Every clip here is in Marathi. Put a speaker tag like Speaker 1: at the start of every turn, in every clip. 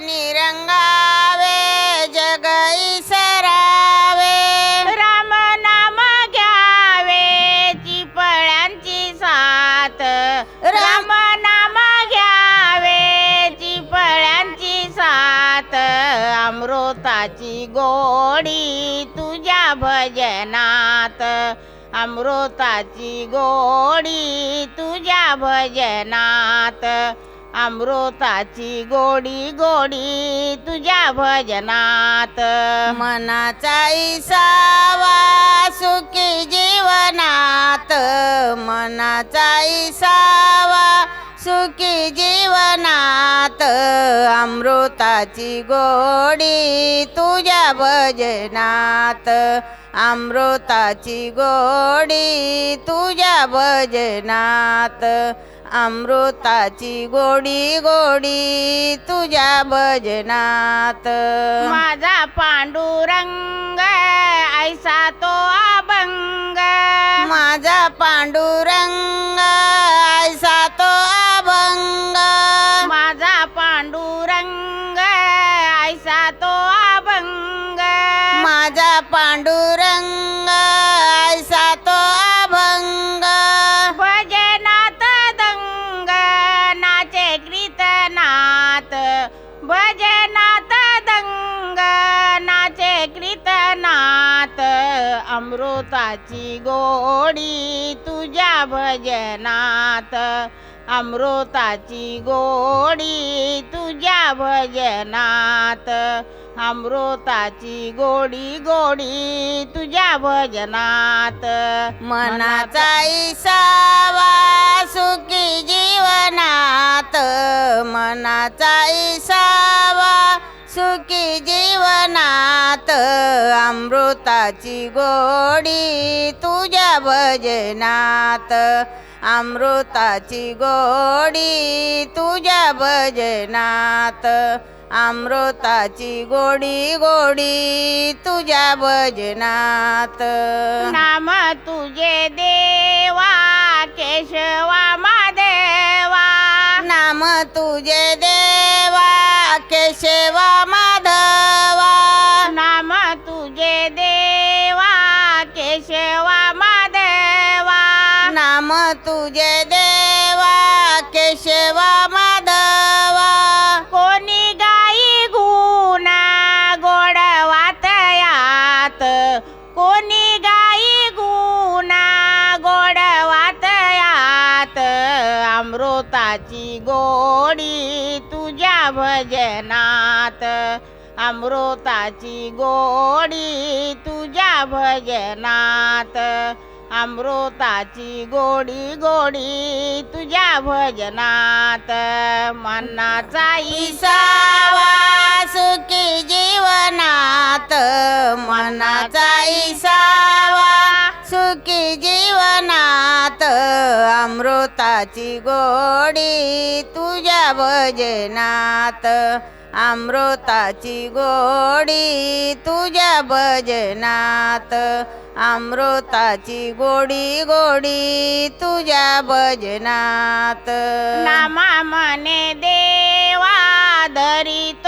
Speaker 1: निरंगावे जग इसरावे
Speaker 2: राम नाम घ्यावे चिपळ्यांची साथ. राम नाम घ्यावे चिपळ्यांची साथ. अमृताची गोडी तुझ्या भजनात. अमृताची गोडी तुझ्या भजनात. अमृताची गोडी गोडी तुझ्या भजनात.
Speaker 1: मनाचा इसावा सुखी जीवनात. मनाचा इसावा सुखी जीवनात. अमृताची गोडी तुझ्या भजनात. अमृताची गोडी तुझ्या भजनात. अमृताची गोडी गोडी तुझ्या भजनात.
Speaker 2: माझा पांडुरंग ऐसा तो अभंग. अमृताची गोडी तुझ्या भजनात. अमृताची गोडी तुझ्या भजनात. अमृताची गोडी गोडी तुझ्या भजनात.
Speaker 1: मनाचा इसावा सुखी जीवनात. मनाचा इसावा सुखी जीवनात अमृताची गोडी तुझ्या भजनात अमृताची गोडी तुझ्या भजनात अमृताची गोडी गोडी तुझ्या भजनात.
Speaker 2: नाम तुझे दे अमृताची गोडी तुझ्या भजनात. अमृताची गोडी तुझ्या भजनात. अमृताची गोडी गोडी तुझ्या भजनात. मनाचा
Speaker 1: इसावा सुखी जीवनात. मनाचा इसा अमृताची गोडी तुझ्या भजनात. अमृताची गोडी तुझ्या भजनात. अमृताची गोडी गोडी तुझ्या भजनात.
Speaker 2: नामा मने देवा धरित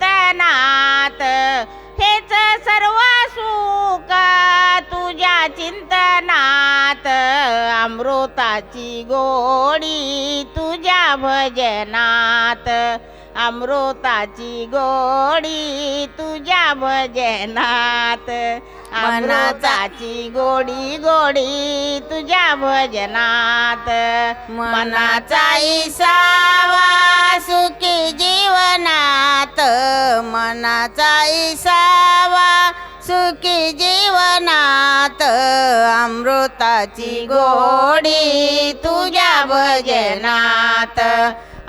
Speaker 2: चिंतनात हेच सर्व सुख तुझ्या चिंतनात. अमृताची गोडी तुझ्या भजनात. अमृताची गोडी तुझ्या भजनात. मनाचाची गोडी गोडी तुझ्या भजनात.
Speaker 1: मनाचा इसावा सुखी जीव मनाचा इसावा? सुखी जीवनात अमृताची गोडी तुझ्या भजनात.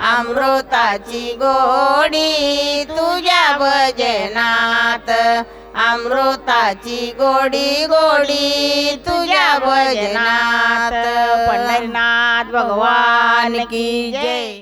Speaker 1: अमृताची गोडी तुझ्या भजनात. अमृताची गोडी गोडी तुझ्या भजनात. भगवान की जय.